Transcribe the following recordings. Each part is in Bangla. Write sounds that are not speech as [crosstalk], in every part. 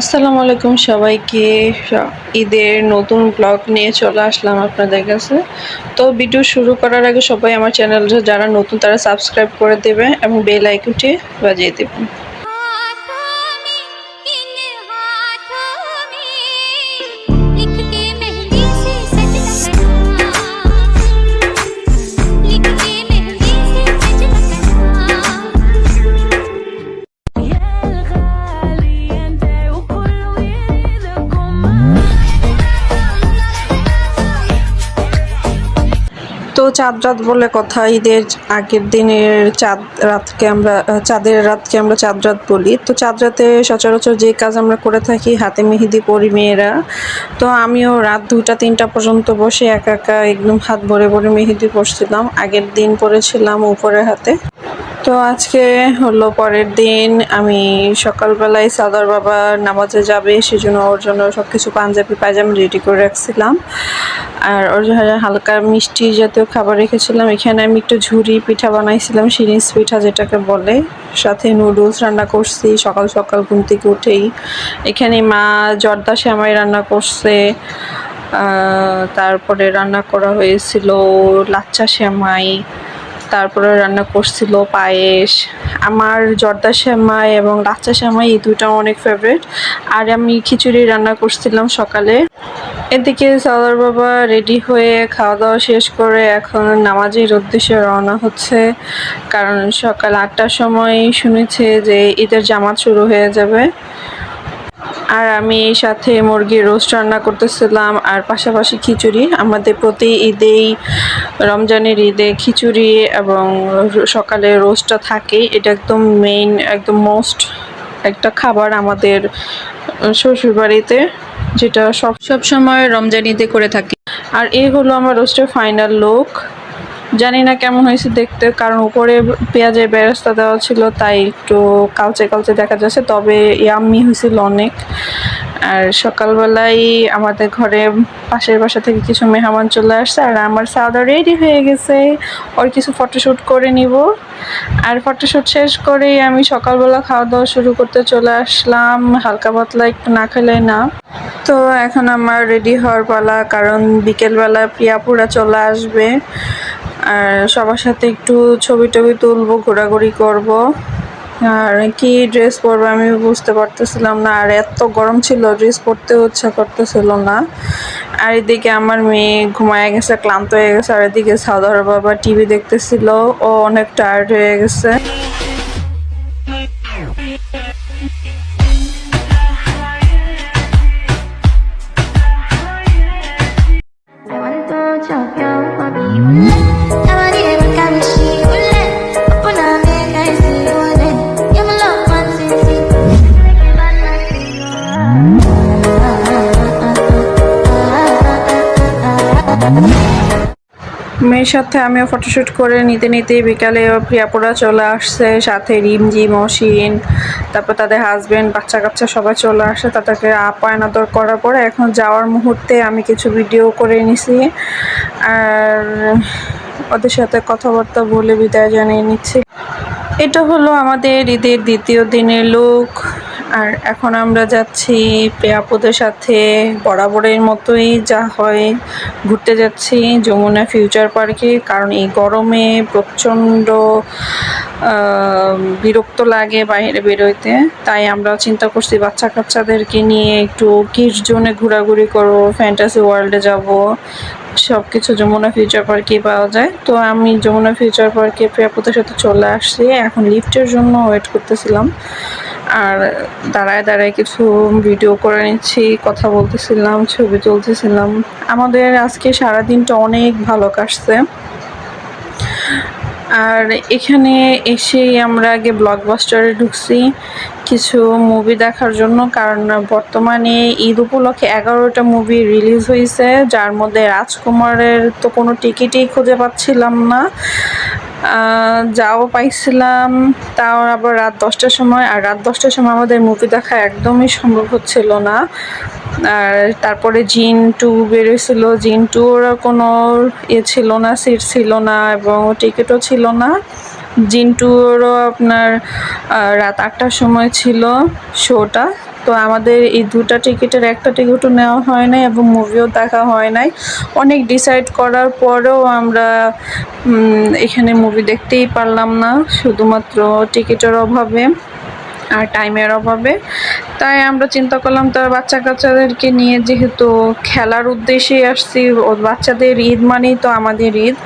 আসসালামু আলাইকুম সবাইকে। ঈদের নতুন ব্লগ নিয়ে চলে আসলাম আপনাদের কাছে। তো ভিডিও শুরু করার আগে সবাই আমার চ্যানেল যারা নতুন তারা সাবস্ক্রাইব করে দেবে এবং বেল আইকনটি বাজিয়ে দেবেন। চাঁদ রাত বলে কথা, ঈদের আগের দিনের চাঁদ রাতকে আমরা, চাঁদের রাতকে আমরা চাঁদ রাত বলি। তো চাঁদ রাতে সচরাচর যে কাজ আমরা করে থাকি, হাতে মেহেদি পরি মেয়েরা, তো আমিও রাত দুটা তিনটা পর্যন্ত বসে একা একা একদম হাত ভরে ভরে মেহেদি পরছিলাম। আগের দিন পরেছিলাম উপরের হাতে। তো আজকে হলো পরের দিন, আমি সকালবেলায় সাদার বাবা নামাজে যাবে, সেজন্য ওর জন্য সব কিছু পাঞ্জাবি, পায়জামা রেডি করে রাখছিলাম। আর ওর হালকা মিষ্টি জাতীয় খাবার রেখেছিলাম। এখানে আমি একটু ঝুড়ি পিঠা বানাইছিলাম সিরিজ পিঠা যেটাকে বলে। সাথে নুডলস রান্না করছি, সকাল সকাল ঘুম থেকে উঠেই। এখানে মা জর্দা শ্যামাই রান্না করছে তারপরে রান্না করা হয়েছিল লাচ্চা শ্যামাই। তারপরে রান্না করছিল পায়েস, আমার জর্দা শ্যামাই এবং লাচ্চা শ্যামাই এই দুটো অনেক ফেভারিট আর আমি খিচুড়ি রান্না করছিলাম সকালে। এদিকে সাদার বাবা রেডি হয়ে খাওয়া দাওয়া শেষ করে এখন নামাজের উদ্দেশ্যে রওনা হচ্ছে। কারণ সকাল আটটার সময় শুনেছে যে ঈদের জামাত শুরু হয়ে যাবে। আর আমি এই সাথে মুরগির রোস্ট রান্না করতেছিলাম আর পাশাপাশি খিচুড়ি। আমাদের প্রতি ঈদেই রমজানের ঈদে খিচুড়ি এবং সকালে রোস্টটা থাকে এটা একদম মেইন একদম মোস্ট একটা খাবার আমাদের শ্বশুরবাড়িতে যেটা সব সব সময় রমজান ঈদে করে থাকি। আর এই হলো আমার রোস্টের ফাইনাল লুক জানি না কেমন হয়েছে দেখতে, কারণ উপরে পেঁয়াজের বেরেস্তা দেওয়া ছিল, তাই একটু কালচে কালচে দেখা যাচ্ছে। তবে ইয়াম্মি হয়েছিল অনেক। আর সকালবেলায় আমাদের ঘরে পাশের বাসা থেকে কিছু মেহমান চলে আসছে, আর আমার সাউদা রেডি হয়ে গেছে। ওর কিছু ফটোশ্যুট করে নিব। আর ফটোশ্যুট শেষ করেই আমি সকালবেলা খাওয়া দাওয়া শুরু করতে চলে আসলাম। হালকা পাতলা একটু না খেলে না। তো এখন আমার রেডি হওয়ার পালা, কারণ বিকেলবেলা প্রিয়াপুরা চলে আসবে। আর সবার সাথে একটু ছবি টবি তুলবো, ঘোরাঘুরি করব। আর কি ড্রেস পরবো আমি বুঝতে পারতেছিলাম না। আর এত গরম ছিল ড্রেস পরতেও ইচ্ছা করতেছিল না। আর এদিকে আমার মেয়ে ঘুমায় গেছে, ক্লান্ত হয়ে গেছে। আর এদিকে সাদর বাবা টিভি দেখতেছিল। ও অনেক টায়ার্ড হয়ে গেছে। সাথে আমিও ফটোশ্যুট করে নিতে নিতে বিকালে প্রিয়াপোরা চলে আসছে, সাথে রিমজি মসিন তারপর তাদের হাজব্যান্ড বাচ্চা কাচ্চা সবাই চলে আসে, তাদেরকে আপায়ন আদর করার পরে এখন যাওয়ার মুহূর্তে আমি কিছু ভিডিও করে নিছি। আর ওদের সাথে কথাবার্তা বলে বিদায় জানিয়ে নিচ্ছি। এটা হলো আমাদের ঈদের দ্বিতীয় দিনের লুক আর এখন আমরা যাচ্ছি পেয়াপুদের সাথে, বরাবরের মতোই যা হয়। ঘুরতে যাচ্ছি যমুনা ফিউচার পার্কে, কারণ এই গরমে প্রচণ্ড বিরক্ত লাগে বাইরে বেরোইতে। তাই আমরা চিন্তা করছি বাচ্চা কাচ্চাদেরকে নিয়ে একটু কিডস জোনে ঘোরাঘুরি করব ফ্যান্টাসি ওয়ার্ল্ডে যাব। সব কিছু যমুনা ফিউচার পার্কে পাওয়া যায়। তো আমি যমুনা ফিউচার পার্কে প্রিয়াপুতের সাথে চলে আসছি। এখন লিফটের জন্য ওয়েট করতেছিলাম। আর দাঁড়ায় দাঁড়ায় কিছু ভিডিও করে নিচ্ছি, কথা বলতেছিলাম, ছবি তুলতেছিলাম। আমাদের আজকে সারাদিনটা অনেক ভালো কাটছে। আর এখানে এসেই আমরা আগে ব্লকবাস্টারে ঢুকছি কিছু মুভি দেখার জন্য, কারণ বর্তমানে ঈদ উপলক্ষে এগারোটা মুভি রিলিজ হয়েছে, যার মধ্যে রাজকুমারের তো কোনো টিকিটই খুঁজে পাচ্ছিলাম না। যাও পাইছিলাম, তাও আবার রাত দশটার সময়। আর রাত দশটার সময় আমাদের মুভি দেখা একদমই সম্ভব হচ্ছিল না। আর তারপরে জিন টু বেরোছিল জিন টুর কোনো ইয়ে ছিল না সিট ছিল না এবং টিকিটও ছিল না। জিন টুরও আপনার রাত আটটার সময় ছিল শোটা তো আমাদের এই দুটা টিকিটের একটা টিকিটও নেওয়া হয় নাই এবং মুভিও দেখা হয় নাই। অনেক ডিসাইড করার পরেও আমরা এখানে মুভি দেখতেই পারলাম না, শুধুমাত্র টিকিটের অভাবে আর টাইমের অভাবে। তাই আমরা চিন্তা করলাম তার বাচ্চা কাচ্চাদেরকে নিয়ে যেহেতু খেলার উদ্দেশ্যেই আসছি বাচ্চাদের ঈদ মানেই তো আমাদের ঈদ।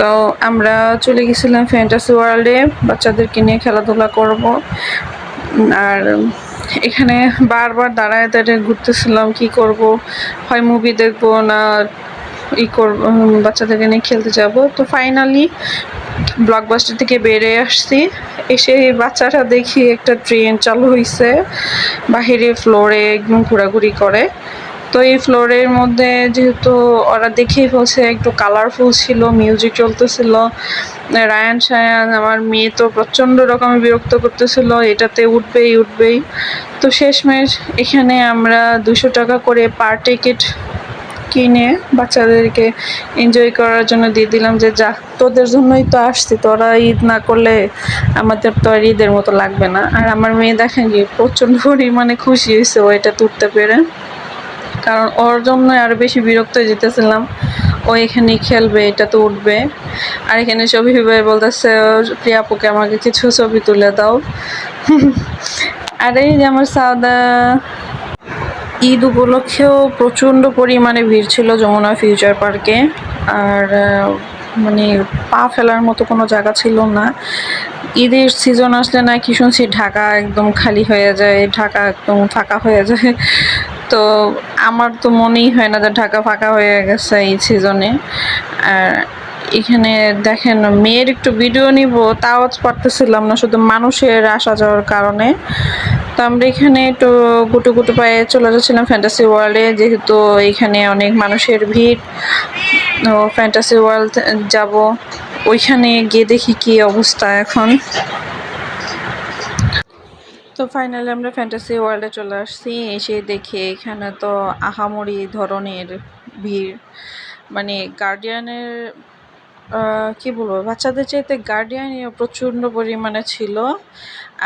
তো আমরা চলে গেছিলাম ফ্যান্টাসি ওয়ার্ল্ডে বাচ্চাদেরকে নিয়ে খেলাধুলা করব। আর এখানে বারবার দাঁড়ায় দাঁড়িয়ে ঘুরতেছিলাম, কি করব? হয় মুভি দেখব না ই করব বাচ্চাদেরকে নিয়ে খেলতে যাব। তো ফাইনালি ব্লকবাস্টার থেকে বেড়ে আসছি। এসে বাচ্চারা দেখি একটা ট্রেন চালু হয়েছে বাহিরে ফ্লোরে একদম ঘোরাঘুরি করে। তো এই ফ্লোরের মধ্যে যেহেতু ওরা দেখেই বলছে একটু কালারফুল ছিল মিউজিক চলতেছিল। রায়ান, সায়ান, আমার মেয়ে তো প্রচণ্ড রকমের বিরক্ত করতেছিল, এটাতে উঠবেই উঠবেই। তো শেষমেশ এখানে আমরা দুশো টাকা করে পার টিকিট কিনে বাচ্চাদেরকে এনজয় করার জন্য দিয়ে দিলাম যে, যা, তোদের জন্যই তো আসছি, তোরা ঈদ না করলে আমাদের তো আর ঈদের মতো লাগবে না। আর আমার মেয়ে দেখেন কি প্রচণ্ড পরিমাণে খুশি হয়েছে ওইটা তুলতে পেরে। কারণ ওর জন্য আরও বেশি বিরক্ত হয়ে যেতেছিলাম। ও এখানেই খেলবে, এটা তো উঠবে। আর এখানে ছবি ভাই বলতেছে, প্রিয়া আপুকে আমাকে কিছু ছবি তুলে দাও। [laughs] আর এই যে আমার সাদা ঈদ উপলক্ষেও প্রচণ্ড পরিমাণে ভিড় ছিল যমুনা ফিউচার পার্কে। আর মানে পা ফেলার মতো কোনো জায়গা ছিল না। ঈদের সিজন আসলে না কি শুনছি ঢাকা একদম খালি হয়ে যায়, ঢাকা একদম ফাঁকা হয়ে যায়। তো আমার তো মনেই হয় না যে ঢাকা ফাঁকা হয়ে গেছে এই সিজনে আর এখানে দেখেন, মেয়ের একটু ভিডিও নিব, তাও পারতেছিলাম না, শুধু মানুষের আসা যাওয়ার কারণে। তো আমরা এখানে একটু গুটু গুটু পায়ে চলে যাচ্ছিলাম ফ্যান্টাসি ওয়ার্ল্ডে যেহেতু এখানে অনেক মানুষের ভিড়। তো ফ্যান্টাসি ওয়ার্ল্ড যাব, ওইখানে গিয়ে দেখি কি অবস্থা এখন। তো ফাইনালি আমরা ফ্যান্টাসি ওয়ার্ল্ডে চলে আসছি। এসে দেখি এখানে তো আহামরি ধরনের ভিড়। মানে গার্ডিয়ানের কি বলব? বাচ্চাদের চাইতে গার্ডিয়ানই প্রচণ্ড পরিমাণে ছিল।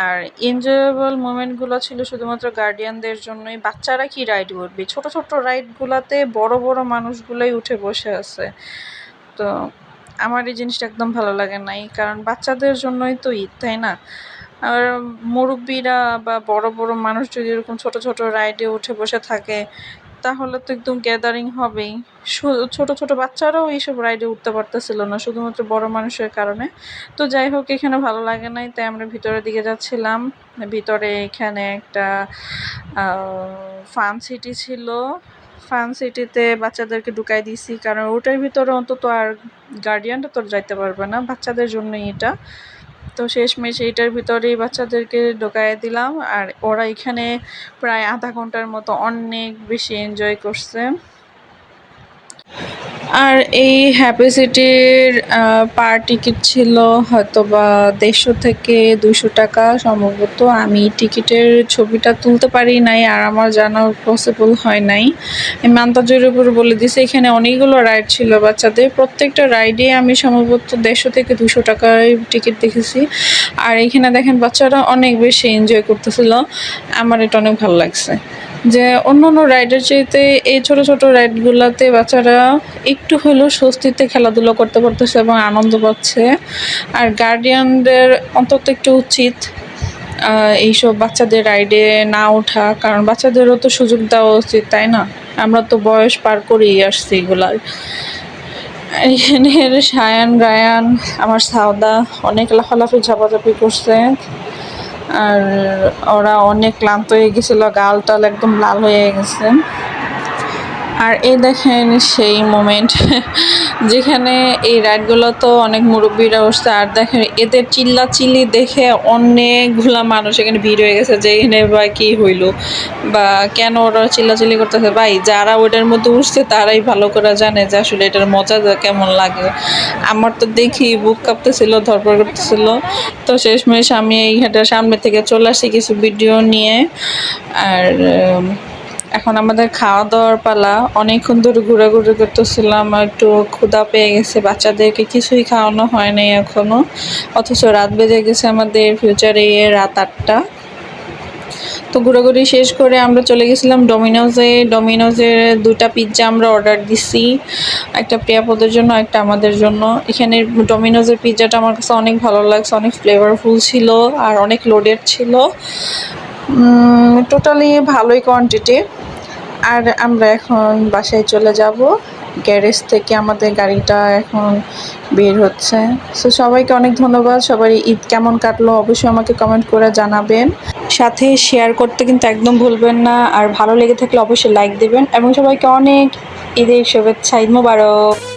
আর এনজয়েবল মোমেন্টগুলো ছিল শুধুমাত্র গার্ডিয়ানদের জন্যই। বাচ্চারা কি রাইড করবে? ছোট ছোট রাইডগুলোতে বড় বড় মানুষগুলোই উঠে বসে আছে। তো আমার এই জিনিসটা একদম ভালো লাগে নাই। কারণ বাচ্চাদের জন্যই তো ঈদ, তাই না? আর মুরব্বিরা বা বড় বড় মানুষ যদি এরকম ছোট ছোট রাইডে উঠে বসে থাকে, তাহলে তো একদম গ্যাদারিং হবেই। ছোট ছোট বাচ্চারাও এইসব রাইডে উঠতে পারতেছিল না, শুধুমাত্র বড় মানুষের কারণে। তো যাই হোক, এখানে ভালো লাগে নাই, তাই আমরা ভিতরের দিকে যাচ্ছিলাম। ভিতরে এখানে একটা ফান সিটি ছিল। ফান সিটিতে বাচ্চাদেরকে ঢুকাই দিছি, কারণ ওটার ভিতরে অন্তত আর গার্ডিয়ানটা তো যাইতে পারবে না, বাচ্চাদের জন্যই এটা। তো শেষমেশ এইটার ভিতরেই বাচ্চাদেরকে ঢোকায় দিলাম। আর ওরা এখানে প্রায় আধা ঘণ্টার মতো অনেক বেশি এনজয় করছে। আর এই হ্যাপি সিটির পার টিকিট ছিল হয়তো বা দেড়শো থেকে দুশো টাকা সম্ভবত। আমি টিকিটের ছবিটা তুলতে পারি নাই আর আমার জানা পসিবল হয় নাই। আমি আন্তাজের উপর বলে দিছি এখানে অনেকগুলো রাইড ছিল বাচ্চাদের। প্রত্যেকটা রাইডে আমি সম্ভবত দেড়শো থেকে দুশো টাকায় টিকিট দেখেছি। আর এখানে দেখেন বাচ্চারা অনেক বেশি এনজয় করতেছিল। আমার এটা অনেক ভালো লাগছে। যে অন্য অন্য রাইডের চাইতে এই ছোট ছোট রাইডগুলোতে বাচ্চারা একটু হলেও স্বস্তিতে খেলাধুলো করতে পারতেছে এবং আনন্দ পাচ্ছে। আর গার্ডিয়ানদের অন্তত একটু উচিত এইসব বাচ্চাদের রাইডে না ওঠা, কারণ বাচ্চাদেরও তো সুযোগ দেওয়া উচিত, তাই না? আমরা তো বয়স পার করেই আসছি এগুলার এখানে সায়ান, রায়ান, আমার সাউদা অনেক লাফালাফি, ঝাপাঝাপি করছে। আর ওরা অনেক ক্লান্ত হয়ে গেছিল গাল টাল একদম লাল হয়ে গেছে। আর এই দেখেন সেই মোমেন্ট [laughs] যেখানে এই রাইডগুলো তো অনেক মুরব্বীরা উঠছে, আর দেখেন এদের চিল্লা চিল্লি দেখে অনেকগুলা মানুষ এখানে ভিড় হয়ে গেছে যে এখানে বা কী হইল, বা কেন ওরা চিল্লাচিল্লি করতেছে? ভাই, যারা ওইটার মধ্যে উঠছে তারাই ভালো করে জানে যে আসলে এটার মজা কেমন লাগে। আমার তো দেখি বুক কাঁপতেছিল ধরপড় করতেছিল। তো শেষমেশ আমি এইখানটার সামনে থেকে চলে আসি কিছু ভিডিও নিয়ে, আর এখন আমাদের খাওয়া দাওয়ার পালা। অনেকক্ষণ ধরে ঘোরাঘুরি করতেছিলাম, একটু ক্ষুধা পেয়ে গেছে। বাচ্চাদেরকে কিছুই খাওয়ানো হয় নাই এখনও। অথচ রাত বেজে গেছে আমাদের ফিউচারে রাত আটটা। তো ঘোরাঘুরি শেষ করে আমরা চলে গেছিলাম ডোমিনোজে ডমিনোজের দুটা পিৎজা আমরা অর্ডার দিছি। একটা প্রিয়াপদের জন্য, একটা আমাদের জন্য। এখানে ডমিনোজের পিৎজাটা আমার কাছে অনেক ভালো লাগছে, অনেক ফ্লেভারফুল ছিল আর অনেক লোডেড ছিল। টোটালি ভালোই কোয়ান্টিটি আর আমরা এখন বাসায় চলে যাব। গ্যারেজ থেকে আমাদের গাড়িটা এখন বের হচ্ছে। সো সবাইকে অনেক ধন্যবাদ। সবাই ঈদ কেমন কাটলো অবশ্যই আমাকে কমেন্ট করে জানাবেন। সাথে শেয়ার করতে কিন্তু একদম ভুলবেন না। আর ভালো লেগে থাকলে অবশ্যই লাইক দেবেন। এবং সবাইকে অনেক ঈদের শুভেচ্ছা। ঈদ মোবারক!